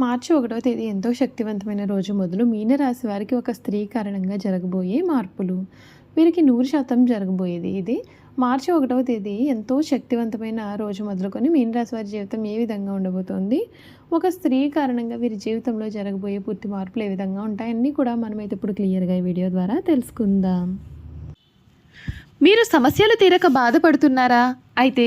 మార్చి ఒకటో తేదీ ఎంతో శక్తివంతమైన రోజు మొదలు మీనరాశి వారికి ఒక స్త్రీ కారణంగా జరగబోయే మార్పులు. వీరికి నూరు శాతం జరగబోయేది ఇది. మార్చి ఒకటవ తేదీ ఎంతో శక్తివంతమైన రోజు మొదలుకొని మీనరాశి వారి జీవితం ఏ విధంగా ఉండబోతోంది? ఒక స్త్రీ కారణంగా వీరి జీవితంలో జరగబోయే పూర్తి మార్పులు ఏ విధంగా ఉంటాయన్నీ కూడా మనమైతే ఇప్పుడు క్లియర్గా ఈ వీడియో ద్వారా తెలుసుకుందాం. మీరు సమస్యలు తీరక బాధపడుతున్నారా? అయితే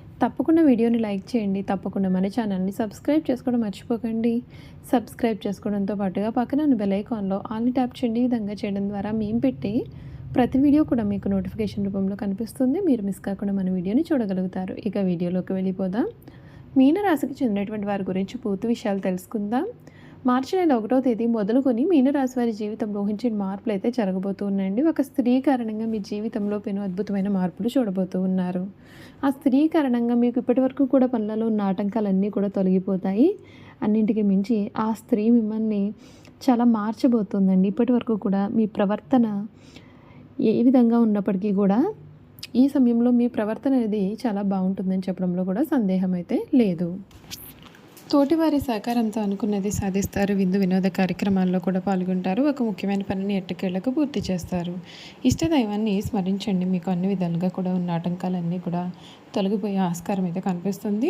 తప్పకుండా వీడియోని లైక్ చేయండి తప్పకుండా మన ఛానల్ని సబ్స్క్రైబ్ చేసుకోవడం మర్చిపోకండి. సబ్స్క్రైబ్ చేసుకోవడంతో పాటుగా పక్కన ఉన్న బెల్ ఐకాన్లో ఆల్ని ట్యాప్ చేయండి. విధంగా చేయడం ద్వారా మేము పెట్టి ప్రతి వీడియో కూడా మీకు నోటిఫికేషన్ రూపంలో కనిపిస్తుంది. మీరు మిస్ కాకుండా మన వీడియోని చూడగలుగుతారు. ఇక వీడియోలోకి వెళ్ళిపోదాం. మీనరాశికి చెందినటువంటి వారి గురించి పూర్తి విషయాలు తెలుసుకుందాం. మార్చి నెల ఒకటో తేదీ మొదలుకొని మీనరాశి వారి జీవితంలో ఊహించిన మార్పులు అయితే జరగబోతూ ఉన్నాయండి. ఒక స్త్రీ కారణంగా మీ జీవితంలో పెను అద్భుతమైన మార్పులు చూడబోతూ ఉన్నారు. ఆ స్త్రీ కారణంగా మీకు ఇప్పటివరకు కూడా పనులలో ఉన్న ఆటంకాలన్నీ కూడా తొలగిపోతాయి. అన్నింటికి మించి ఆ స్త్రీ మిమ్మల్ని చాలా మార్చబోతుందండి. ఇప్పటి వరకు కూడా మీ ప్రవర్తన ఏ విధంగా ఉన్నప్పటికీ కూడా ఈ సమయంలో మీ ప్రవర్తన అనేది చాలా బాగుంటుందని చెప్పడంలో కూడా సందేహం అయితే లేదు. తోటివారి సహకారంతో అనుకున్నది సాధిస్తారు. విందు వినోద కార్యక్రమాల్లో కూడా పాల్గొంటారు. ఒక ముఖ్యమైన పనిని ఎట్టకేళ్ళకు పూర్తి చేస్తారు. ఇష్టదైవాన్ని స్మరించండి. మీకు అన్ని విధాలుగా కూడా ఉన్న ఆటంకాలన్నీ కూడా తొలగిపోయే ఆస్కారం అయితే కనిపిస్తుంది.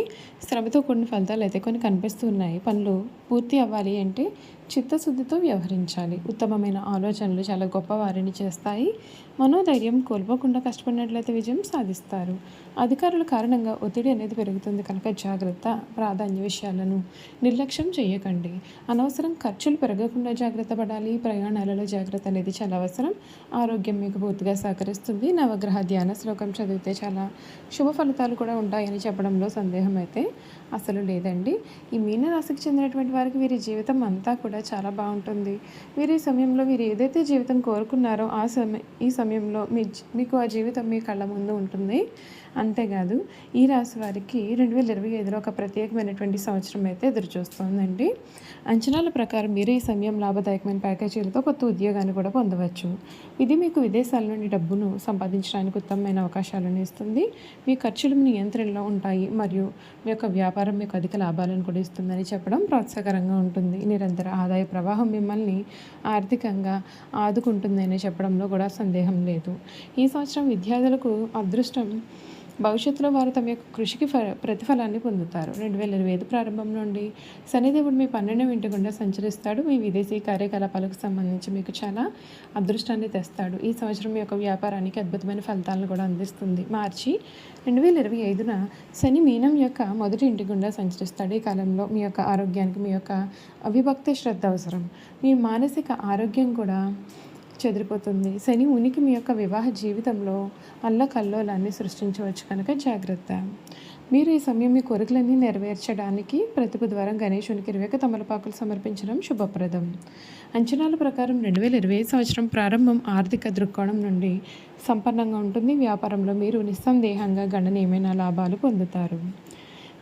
శ్రమతో కూడిన ఫలితాలు అయితే కొన్ని కనిపిస్తూ ఉన్నాయి. పనులు పూర్తి అవ్వాలి అంటే చిత్తశుద్ధితో వ్యవహరించాలి. ఉత్తమమైన ఆలోచనలు చాలా గొప్ప వారిని చేస్తాయి. మనోధైర్యం కోల్పోకుండా కష్టపడినట్లయితే విజయం సాధిస్తారు. అధికారుల కారణంగా ఒత్తిడి అనేది పెరుగుతుంది కనుక జాగ్రత్త ప్రాధాన్య విషయాలను నిర్లక్ష్యం చేయకండి. అనవసరం ఖర్చులు పెరగకుండా జాగ్రత్త పడాలి. ప్రయాణాలలో జాగ్రత్త అనేది చాలా అవసరం. ఆరోగ్యం మీకు పూర్తిగా సహకరిస్తుంది. నవగ్రహ ధ్యాన శ్లోకం చదివితే చాలా శుభ ఫలితాలు కూడా ఉంటాయని చెప్పడంలో సందేహం అయితే అసలు లేదండి. ఈ మీనరాశికి చెందినటువంటి వారికి వీరి జీవితం అంతా కూడా చాలా బాగుంటుంది. వీరి సమయంలో మీరు ఏదైతే జీవితం కోరుకున్నారో ఆ సమయ ఈ సమయంలో మీ మీకు ఆ జీవితం మీ కళ్ళ ముందు ఉంటుంది. అంతేకాదు ఈ రాశి వారికి రెండు వేల ఇరవై ఐదులో ఒక ప్రత్యేకమైనటువంటి సంవత్సరం అయితే ఎదురుచూస్తోందండి. అంచనాల ప్రకారం మీరు ఈ సమయం లాభదాయకమైన ప్యాకేజీలతో కొత్త ఉద్యోగాన్ని కూడా పొందవచ్చు. ఇది మీకు విదేశాల నుండి డబ్బును సంపాదించడానికి ఉత్తమమైన అవకాశాలను ఇస్తుంది. మీ ఖర్చులు నియంత్రణలో ఉంటాయి మరియు మీ యొక్క వ్యాపారం మీకు అధిక లాభాలను కూడా ఇస్తుందని చెప్పడం ప్రోత్సాహకరంగా ఉంటుంది. నిరంతర ఆదాయ ప్రవాహం మిమ్మల్ని ఆర్థికంగా ఆదుకుంటుందని చెప్పడంలో కూడా సందేహం లేదు. ఈ సంవత్సరం విద్యార్థులకు అదృష్టం భవిష్యత్తులో వారు తమ యొక్క కృషికి ఫ ప్రతిఫలాన్ని పొందుతారు. రెండు వేల ఇరవై ఐదు ప్రారంభం నుండి శనిదేవుడు మీ పన్నెండు ఇంటి గుండా సంచరిస్తాడు. మీ విదేశీ కార్యకలాపాలకు సంబంధించి మీకు చాలా అదృష్టాన్ని తెస్తాడు. ఈ సంవత్సరం మీ యొక్క వ్యాపారానికి అద్భుతమైన ఫలితాలను కూడా అందిస్తుంది. మార్చి రెండు వేల ఇరవై ఐదున శని మీనం యొక్క మొదటి ఇంటి గుండా సంచరిస్తాడు. ఈ కాలంలో మీ యొక్క ఆరోగ్యానికి మీ యొక్క అవిభక్త శ్రద్ధ అవసరం. మీ మానసిక ఆరోగ్యం కూడా చెదిరిపోతుంది. శని ఉనికి మీ యొక్క వివాహ జీవితంలో అల్లకల్లోలాన్ని సృష్టించవచ్చు కనుక జాగ్రత్త. మీరు ఈ సమయం మీ కోరికలన్నీ నెరవేర్చడానికి ప్రతిభ ద్వారా గణేశునికి ఇరవై తమలపాకులు సమర్పించడం శుభప్రదం. అంచనాల ప్రకారం రెండు వేల ఇరవై సంవత్సరం ప్రారంభం ఆర్థిక దృక్కోణం నుండి సంపన్నంగా ఉంటుంది. వ్యాపారంలో మీరు నిస్సందేహంగా గణనీయమైన లాభాలు పొందుతారు.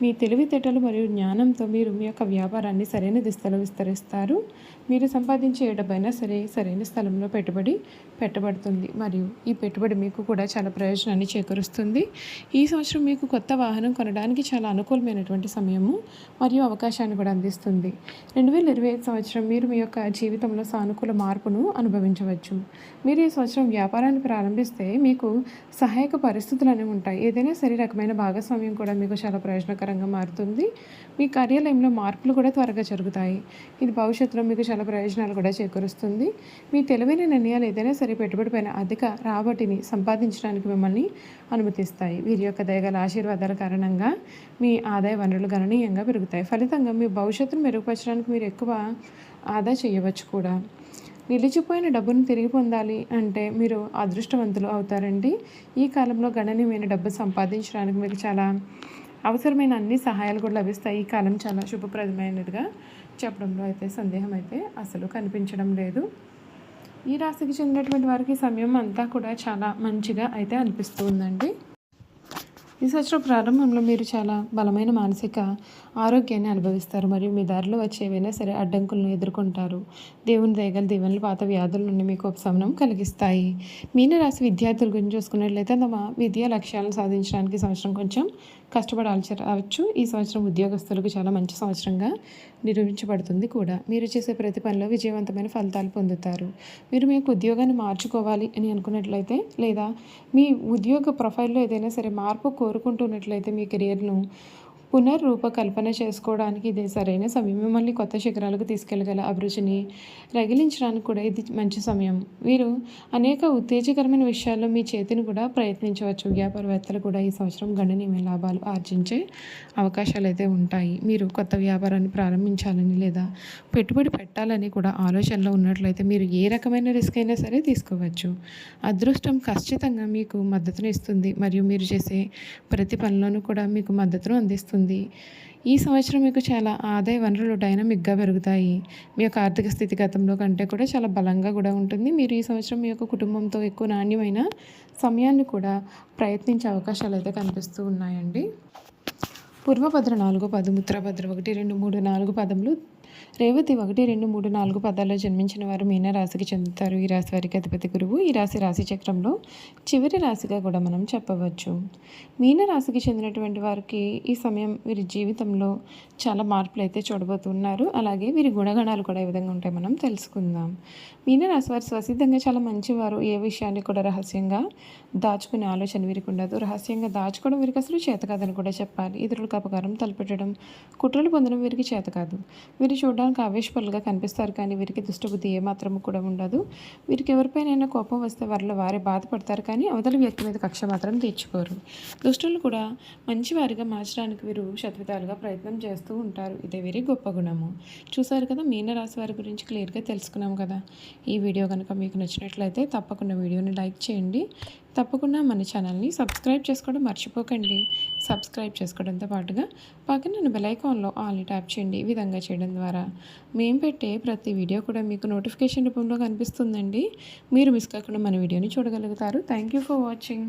మీ తెలివితేటలు మరియు జ్ఞానంతో మీరు మీ యొక్క వ్యాపారాన్ని సరైన దిశలో విస్తరిస్తారు. మీరు సంపాదించే ఏ డబ్బైనా సరే సరైన స్థలంలో పెట్టుబడి పెట్టబడుతుంది. మరియు ఈ పెట్టుబడి మీకు కూడా చాలా ప్రయోజనాన్ని చేకూరుస్తుంది. ఈ సంవత్సరం మీకు కొత్త వాహనం కొనడానికి చాలా అనుకూలమైనటువంటి సమయము మరియు అవకాశాన్ని కూడా అందిస్తుంది. రెండు వేల ఇరవై ఐదు సంవత్సరం మీరు మీ యొక్క జీవితంలో సానుకూల మార్పును అనుభవించవచ్చు. మీరు ఈ సంవత్సరం వ్యాపారాన్ని ప్రారంభిస్తే మీకు సహాయక పరిస్థితులు అనేవి ఉంటాయి. ఏదైనా సరే రకమైన భాగస్వామ్యం కూడా మీకు చాలా ప్రయోజనకరంగా మారుతుంది. మీ కార్యాలయంలో మార్పులు కూడా త్వరగా జరుగుతాయి. ఇది భవిష్యత్తులో మీకు చాలా ప్రయోజనాలు కూడా చేకూరుస్తుంది. మీ తెలివైన నిర్ణయాలు ఏదైనా సరే పెట్టుబడి పైన అధిక రాబడిని సంపాదించడానికి మిమ్మల్ని అనుమతిస్తాయి. వీరి యొక్క దయగల ఆశీర్వాదాల కారణంగా మీ ఆదాయ వనరులు గణనీయంగా పెరుగుతాయి. ఫలితంగా మీ భవిష్యత్తును మెరుగుపరచడానికి మీరు ఎక్కువ ఆదా చేయవచ్చు కూడా. నిలిచిపోయిన డబ్బును తిరిగి పొందాలి అంటే మీరు అదృష్టవంతులు అవుతారండి. ఈ కాలంలో గణనీయమైన డబ్బు సంపాదించడానికి మీకు చాలా అవసరమైన అన్ని సహాయాలు కూడా లభిస్తాయి. ఈ కాలం చాలా శుభప్రదమైనదిగా చెప్పడంలో అయితే సందేహం అయితే అసలు కనిపించడం లేదు. ఈ రాశికి చెందినటువంటి వారికి సమయం అంతా కూడా చాలా మంచిగా అయితే అనిపిస్తూ ఉందండి. ఈ సంవత్సరం ప్రారంభంలో మీరు చాలా బలమైన మానసిక ఆరోగ్యాన్ని అనుభవిస్తారు. మరియు మీ దారిలో వచ్చేవైనా సరే అడ్డంకులను ఎదుర్కొంటారు. దేవుని దయగల దీవెనలు పాత వ్యాధుల నుండి మీకు ఉపశమనం కలిగిస్తాయి. మీనరాశి విద్యార్థుల గురించి చూసుకున్నట్లయితే తమ విద్యా లక్ష్యాలను సాధించడానికి సంవత్సరం కొంచెం కష్టపడాల్సి రావచ్చు ఈ సంవత్సరం ఉద్యోగస్తులకు చాలా మంచి సంవత్సరంగా నిరూపించబడుతుంది కూడా. మీరు చేసే ప్రతి పనిలో విజయవంతమైన ఫలితాలు పొందుతారు. మీరు మీ యొక్క ఉద్యోగాన్ని మార్చుకోవాలి అని అనుకున్నట్లయితే లేదా మీ ఉద్యోగ ప్రొఫైల్లో ఏదైనా సరే మార్పు కోరుకుంటున్నట్లయితే మీ కెరియర్ను పునర్రూపకల్పన చేసుకోవడానికి ఇదే సరైన సమయం. మిమ్మల్ని కొత్త శిఖరాలకు తీసుకెళ్ళగల అభిరుచిని రగిలించడానికి కూడా ఇది మంచి సమయం. వీరు అనేక ఉత్తేజకరమైన విషయాల్లో మీ చేతిని కూడా ప్రయత్నించవచ్చు. వ్యాపారవేత్తలు కూడా ఈ సంవత్సరం గణనీయమైన లాభాలు ఆర్జించే అవకాశాలు అయితే ఉంటాయి. మీరు కొత్త వ్యాపారాన్ని ప్రారంభించాలని లేదా పెట్టుబడి పెట్టాలని కూడా ఆలోచనలో ఉన్నట్లయితే మీరు ఏ రకమైన రిస్క్ అయినా సరే తీసుకోవచ్చు. అదృష్టం ఖచ్చితంగా మీకు మద్దతును ఇస్తుంది. మరియు మీరు చేసే ప్రతి పనిలోనూ కూడా మీకు మద్దతును అందిస్తుంది. ఈ సంవత్సరం మీకు చాలా ఆదాయ వనరులు డైనమిక్గా పెరుగుతాయి. మీ యొక్క ఆర్థిక స్థితి గతంలో కంటే కూడా చాలా బలంగా కూడా ఉంటుంది. మీరు ఈ సంవత్సరం మీ యొక్క కుటుంబంతో ఎక్కువ నాణ్యమైన సమయాన్ని కూడా ప్రయత్నించే అవకాశాలు అయితే కనిపిస్తూ ఉన్నాయండి. పూర్వభద్ర నాలుగో పదం ఉత్తరభద్ర ఒకటి రెండు మూడు నాలుగు పదములు రేవతి ఒకటి రెండు మూడు నాలుగు పదాల్లో జన్మించిన వారు మీన రాశికి చెందుతారు. ఈ రాశి వారికి అధిపతి గురువు. ఈ రాశి రాశి చక్రంలో చివరి రాశిగా కూడా మనం చెప్పవచ్చు. మీన రాశికి చెందినటువంటి వారికి ఈ సమయం వీరి జీవితంలో చాలా మార్పులు అయితే చూడబోతున్నారు. అలాగే వీరి గుణగణాలు కూడా ఏ విధంగా ఉంటాయి మనం తెలుసుకుందాం. మీన రాశి వారు స్వసిద్ధంగా చాలా మంచివారు. ఏ విషయాన్ని కూడా రహస్యంగా దాచుకునే ఆలోచన వీరికి ఉండదు. రహస్యంగా దాచుకోవడం వీరికి అసలు చేత కాదని కూడా చెప్పాలి. ఇతరులకు అపకారం తలపెట్టడం కుట్రలు పొందడం వీరికి చేత కాదు. వీరు చూడడానికి ఆవేశపరులుగా కనిపిస్తారు కానీ వీరికి దుష్టబుద్ధి ఏమాత్రము కూడా ఉండదు. వీరికి ఎవరిపైనైనా కోపం వస్తే వారిలో వారే బాధపడతారు కానీ అవతలి వ్యక్తి మీద కక్ష మాత్రం తీర్చుకోరు. దుష్టులు కూడా మంచివారిగా మార్చడానికి వీరు శతవిధాలుగా ప్రయత్నం చేస్తూ ఉంటారు. ఇదే వీరి గొప్ప గుణము. చూసారు కదా మీనరాశి వారి గురించి క్లియర్గా తెలుసుకున్నాం కదా. ఈ వీడియో కనుక మీకు నచ్చినట్లయితే తప్పకుండా వీడియోని లైక్ చేయండి. తప్పకుండా మన ఛానల్ని సబ్స్క్రైబ్ చేసుకోవడం మర్చిపోకండి. సబ్స్క్రైబ్ చేసుకోవడంతో పాటుగా పక్కన నన్ను బెలైకాన్లో ఆల్ని ట్యాప్ చేయండి. ఈ విధంగా చేయడం ద్వారా మేము పెట్టే ప్రతి వీడియో కూడా మీకు నోటిఫికేషన్ రూపంలో కనిపిస్తుందండి. మీరు మిస్ కాకుండా మన వీడియోని చూడగలుగుతారు. Thank you for watching